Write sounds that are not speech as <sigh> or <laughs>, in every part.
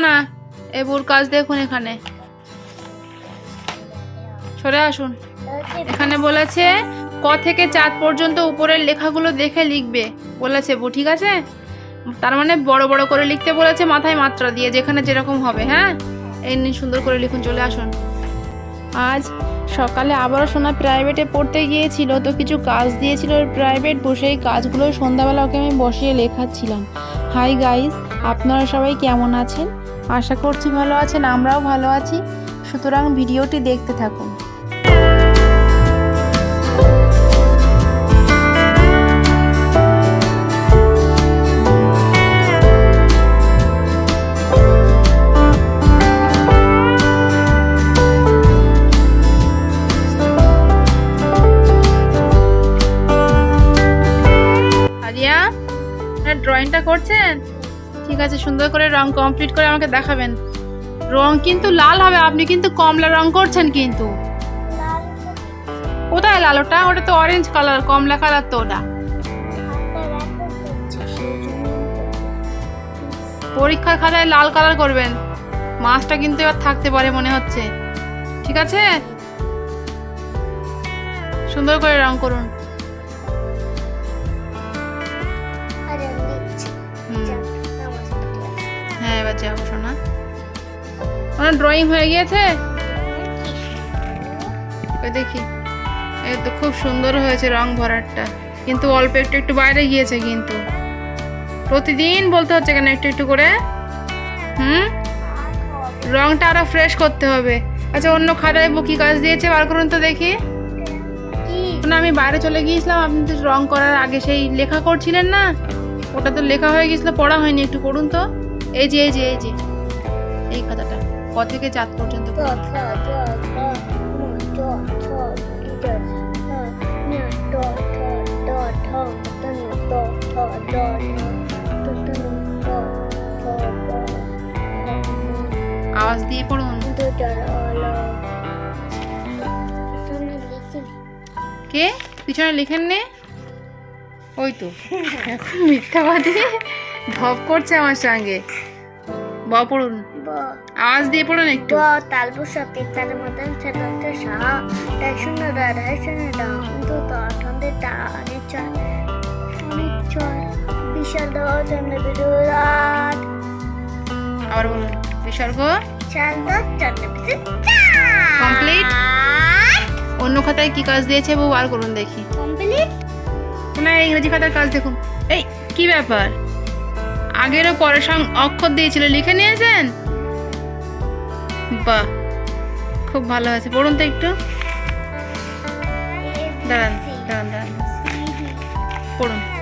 না। এবুর কাজ দেখুন এখানে। সরে আসুন। এখানে বলেছে, ক থেকে চাঁদ পর্যন্ত উপরের লেখাগুলো দেখে লিখবে। বলেছে বউ ঠিক আছে? তার মানে বড় বড় করে লিখতে বলেছে, মাথায় মাত্রা দিয়ে, যেখানে যেরকম হবে হ্যাঁ? এই নিন, সুন্দর করে লিখুন, চলে আসুন। আজ সকালে আবারও সোনা প্রাইভেটে পড়তে গিয়েছিল, তো কিছু কাজ দিয়েছিল প্রাইভেট বসেই কাজগুলো সন্ধ্যাবেলা ওকে আমি বসিয়ে লেখাচ্ছিলাম। হাই গাইস আপনারা সবাই কেমন আছেন? আশা করছি ভালো আছেন আমরাও ভালো আছি। সুতরাং ভিডিওটি দেখতে থাকুন। ড্রয়িংটা করছেন? ঠিক আছে, সুন্দর করে রং কমপ্লিট করে আমাকে দেখাবেন। রং কিন্তু লাল হবে, আপনি কিন্তু কমলা রং করছেন কিন্তু। কোথায় লাল ওটা? ওটা তো অরেঞ্জ কালার কমলা কালার তো ওটা। পরীক্ষার খাতায় লাল কালার করবেন। মাছটা কিন্তু এবার থাকতে পারে মনে হচ্ছে। ঠিক আছে? সুন্দর করে রং করুন। যাব শোনা ওনার ড্রয়িং হয়ে গিয়েছে? ওই দেখি। এই তো খুব সুন্দর হয়েছে রং ভরাটটা। কিন্তু অল্প একটু একটু বাইরে গিয়েছে কিন্তু। প্রতিদিন বলতে হচ্ছে কেন একটু একটু করে? হুম? রংটা আরও ফ্রেশ করতে হবে। আচ্ছা অন্য খাতায় কি কাজ দিয়েছে? বার করুন তো দেখি। না আমি বাইরে চলে গিয়েছিলাম। আপনি তো রং করার আগে সেই লেখা করছিলেন না? ওটা তো লেখা হয়ে গেছিল পড়া হয়নি। একটু পড়ুন তো। এই যে এই যে এই যে। এই খাতাটা। ক থেকে চাঁদ পর্যন্ত আওয়াজ দিয়ে পড়ুন। কে? পিছনে লিখেন নে। ওই তো। এখন <laughs> মিথ্যাবাদী। ধপ করছে আমার সঙ্গে। ব পড়ুন। আওয়াজ দিয়ে পড়ুন একটু। তালবুসা পিতার মতন ছেদন্ত সাহা। তাই শূন্য দাঁড়ায় শূন্য দাম কিন্তু তন্দের চল অনেক চল। বিশাল দেওয়া জন্য বিরাট আবার বলুন বিসর্গ চন্দ্র Complete? অন্য খাতায় কি কাজ দিয়েছে বউ? বার করুন দেখি। কমপ্লিট? না ইংরেজি খাতার কাজ দেখুন। এই কি ব্যাপার? আগেরও পরের সঙ্গ অক্ষর দিয়েছিল, লিখে নিয়েছেন? বাহ, খুব ভালো হয়েছে। পড়ুন তো একটু। দাঁড়ান দাঁড়ান দাঁড়ান। পড়ুন।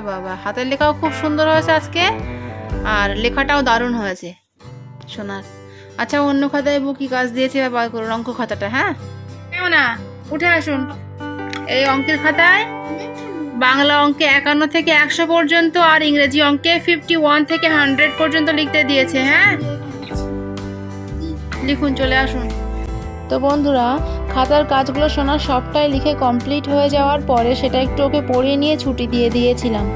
বাহ হাতের লেখাও খুব সুন্দর হয়েছে আজকে। আর লেখাটাও দারুণ হয়েছে। সোনার। আচ্ছা অন্য খাতায় বউ কি কাজ দিয়েছে বা বার করুন অঙ্ক খাতাটা হ্যাঁ? না উঠে আসুন। এই অঙ্কের খাতায় বাংলা অঙ্কে একান্ন থেকে একশো পর্যন্ত আর ইংরেজি অঙ্কে ফিফটি ওয়ান থেকে হান্ড্রেড পর্যন্ত লিখতে দিয়েছে হ্যাঁ? লিখুন চলে আসুন। তো বন্ধুরা, খাতার কাজগুলো শোনা সবটাই লিখে কমপ্লিট হয়ে যাওয়ার পরে সেটা একটু ওকে পড়িয়ে নিয়ে ছুটি দিয়ে দিয়েছিলাম।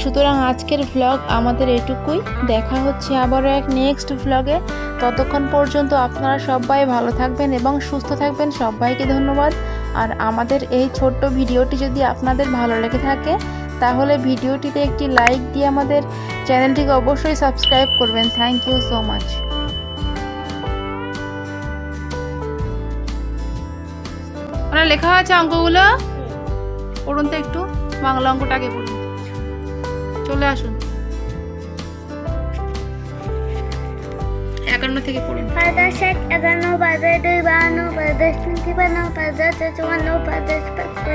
সুতরাং আজকের ভ্লগ আমাদের এটুকুই। দেখা হচ্ছে আবারও এক নেক্সট ভ্লগে ততক্ষণ পর্যন্ত আপনারা সবাই ভালো থাকবেন এবং সুস্থ থাকবেন। সবাইকে ধন্যবাদ। আর আমাদের এই ছোট্ট ভিডিওটি যদি আপনাদের ভালো লেগে থাকে, তাহলে ভিডিওটিতে একটি লাইক দিয়ে আমাদের চ্যানেলটিকে অবশ্যই সাবস্ক্রাইব করবেন। থ্যাংক ইউ সো মাচ ওনার লেখা আছে অঙ্কগুলো। পড়ুন তো একটু, বাংলা অঙ্কটা আগে পড়ুন। চলে আসুন। একান্ন থেকে দুই পাদাস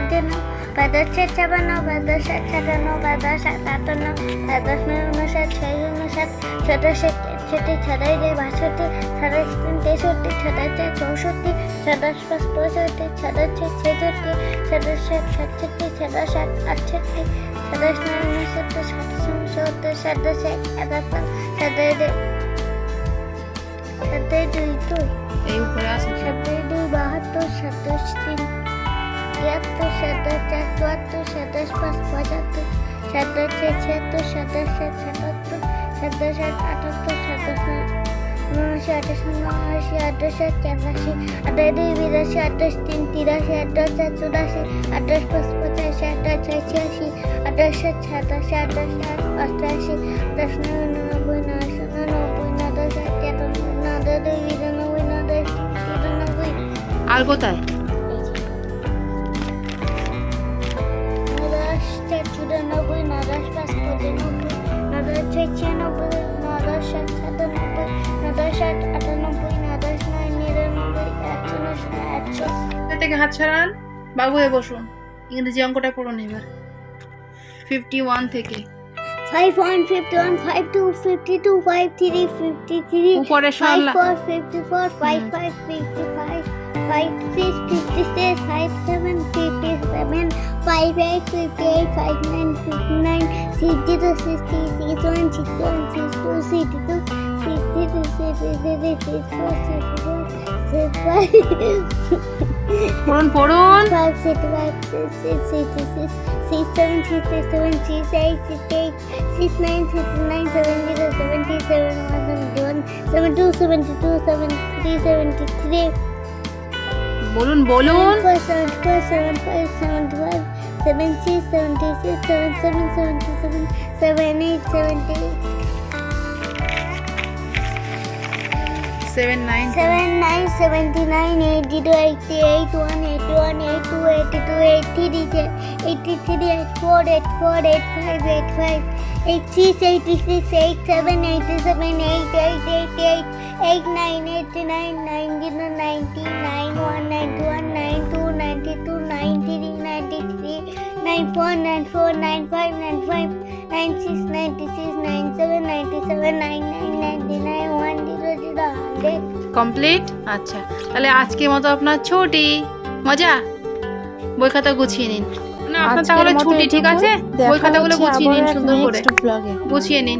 তিন পাদাস ষাট আটান্ন নয় ছয় একষট্টি সাতাশ দুই বাষট্টি সাতাশ তিন তেষট্টি সাতাশ চার চৌষট্টি সাতাশ পাঁচ পঁয়ষট্টি সাতাশ ছয় ছেষট্টি সাতাশ সাত সাতষট্টি সাতাশ আট আটষট্টি সাতাশ নয় উনসত্তর সাতাশ উনসত্তর সাতাশ এক একাত্তর সাতাশ দুই সাতাশ দুই দুই এই উপরে আছে। সাতাশ দুই বাহাত্তর সাতাশ তিন তিয়াত্তর সাতাশ চার চুয়াত্তর সাতাশ পাঁচ পঁচাত্তর সাতাশ ছয় ছিয়াত্তর সাতাশ সাত সাতাত্তর সাতাশ আট আটাত্তর সাতাশ নয় উনআশি আঠাশ উনআশি আঠাশ একাশি আঠাশ দুই বিরাশি আঠাশ তিন তিরাশি আঠাশ চার চুরাশি আঠাশ পাঁচ পঁচাশি আঠাশ ছয় ছিয়াশি আঠাশ সাত সাতাশি আঠাশ আট অষ্টাশি আঠাশ নয় উননব্বই নয় সাত একানব্বই নয় দুই বিরানব্বই নয় তিরানব্বই আর কোথায় চুরানব্বই নদশ পাঁচ পঁচানব্বই ছিয়ানব্বই নদশ সাত সাতানব্বই নদশ আট আটানব্বই নদশ নয় নিরানব্বই একশো নশো একশো থেকে হাত ছাড়ান বাবু হয়ে বসুন ইংরেজি অঙ্কটা পড়ুন এবার ফিফটি ওয়ান থেকে five one fifty one five two fifty two five three fifty three উপরে five four fifty four five. Five fifty five five six fifty six five seven fifty seven five eight fifty eight five nine fifty nine six zero sixty six one six one six two sixty two sixty two sixty three six four six four six five পড়ুন পড়ুন five six five six six six six six seven six six seven six eight six eight six nine six nine seven zero seventy seven one seventy one seven two seventy two seven three seventy three বলুন বলুন four seven four seven five seventy five seven six seventy six seven seven seventy seven seven eight seventy eight seven nine seven nine seventy nine eight zero eighty eight one eighty one eight two eighty two eight three eighty three eight four eight four eight five eight five eight six eighty six eight seven eighty seven eight eight eight eight eight nine eighty nine nine zero ninety nine nine four nine four nine five nine five nine six ninety six nine seven ninety seven nine nine ninety nine one zero zero hundred complete আচ্ছা তাহলে আজকের মতো আপনার ছুটি মজা বই খাতা গুছিয়ে নিন না আপনার তাহলে ছুটি ঠিক। আছে বই খাতাগুলো গুছিয়ে নিন সুন্দর করে। গুছিয়ে নিন